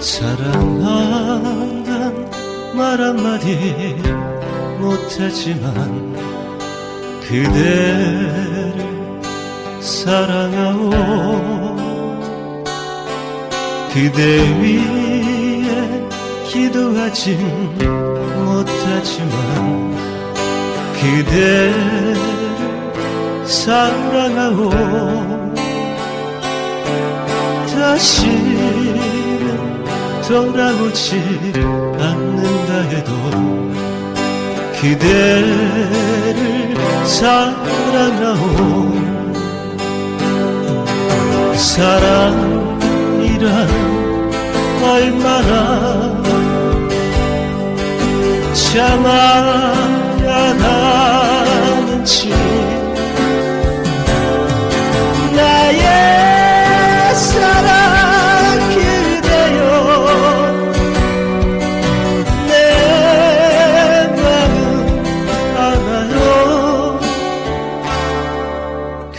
사랑한단 말 한마디 못하지만 그대를 사랑하오. 그대 위에 기도하지 못하지만 그대를 사랑하오. 다시 돌아오지 않는다 해도 그대를 사랑하오. 사랑이란 얼마나 참아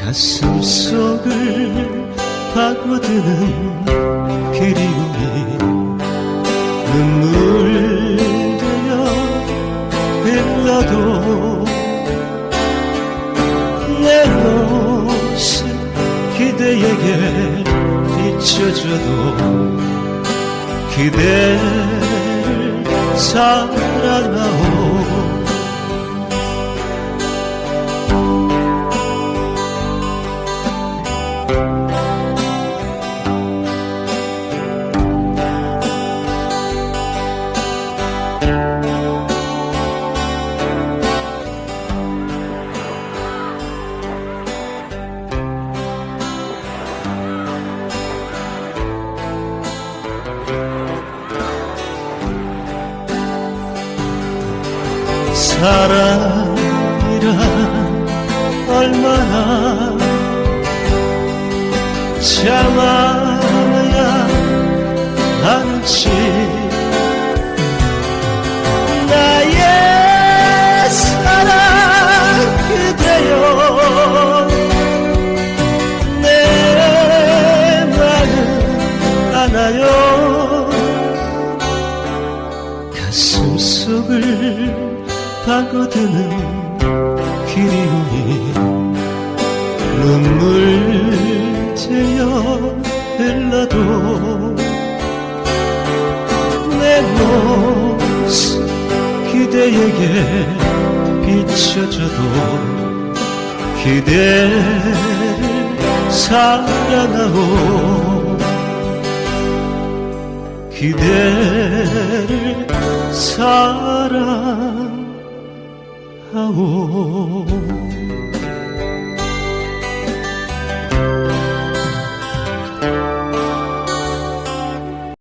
가슴 속을 파고드는 그리움이 눈물 되어 흘러도 내 모습 그대에게 비춰줘도 그대를 사랑하 사랑이란 얼마나 참아야 하는지. 나의 사랑 그대여. 내 마음 안아요. 가슴 속을 파고드는 그리움이 눈물 되어 흘러도 내 모습 그대에게 비춰줘도 그대를 사랑하오. 그대를 사랑하오